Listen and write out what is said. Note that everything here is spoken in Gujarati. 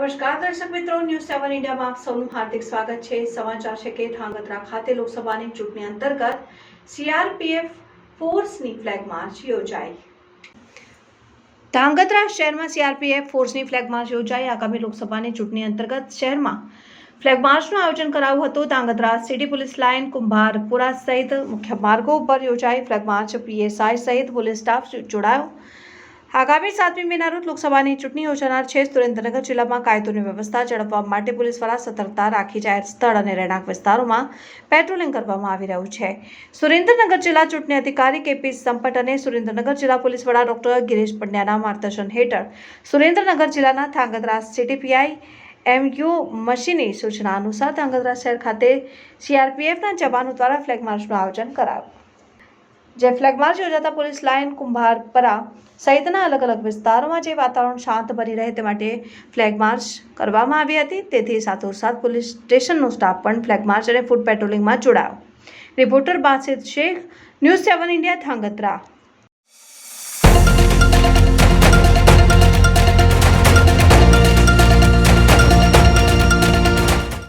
મિત્રો ન્યૂઝ સેવન ઇન્ડિયામાં આપ સૌનું હાર્દિક સ્વાગત છે. સમાચાર છે કે ધાંગધ્રા ખાતે લોકસભાની ચૂંટણી અંતર્ગત સીઆરપીએફ ફોર્સની ફ્લેગ માર્ચ યોજાઈ. ધાંગધ્રા શહેરમાં સીઆરપીએફ ફોર્સની ફ્લેગ માર્ચ યોજાઈ. આગામી લોકસભાની ચૂંટણી અંતર્ગત શહેરમાં ફ્લેગ માર્ચનું આયોજન કરાયું હતું. Dhangadhra city police line, Kumbharpura સહિત મુખ્ય માર્ગો ઉપર યોજાઈ ફ્લેગ માર્ચ. પીએસઆઈ સહિત પોલીસ સ્ટાફ જોડાયો. આગામી સાતમી મેના રોજ લોકસભાની ચૂંટણી યોજાનાર છે. સુરેન્દ્રનગર જિલ્લામાં કાયદોની વ્યવસ્થા જળવવા માટે પોલીસ દ્વારા સતર્કતા રાખી જાહેર સ્થળ અને રહેણાંક વિસ્તારોમાં પેટ્રોલિંગ કરવામાં આવી રહ્યું છે. સુરેન્દ્રનગર જિલ્લા ચૂંટણી અધિકારી કેપી સંપટ અને સુરેન્દ્રનગર જિલ્લા પોલીસ વડા ડોક્ટર ગિરીશ પંડ્યાના માર્ગદર્શન હેઠળ સુરેન્દ્રનગર જિલ્લાના ધાંગધ્રા સીટીપીઆઈ એમ યુ મશીની સૂચના અનુસાર ધાંગધ્રા શહેર ખાતે સીઆરપીએફના જવાનો દ્વારા ફ્લેગ માર્ચનું આયોજન કરાયું. જે ફ્લેગ માર્ચ યોજાતા પોલીસ લાઇન કુંભારપરા સહિતના અલગ અલગ વિસ્તારોમાં જે વાતાવરણ શાંત બની રહે તે માટે ફ્લેગ માર્ચ કરવામાં આવી હતી. તેથી સાથોસાથ પોલીસ સ્ટેશનનો સ્ટાફ પણ ફ્લેગ માર્ચ અને ફૂડ પેટ્રોલિંગમાં જોડાયો. Reporter Basit Shaikh, news seven India, Dhangadhra.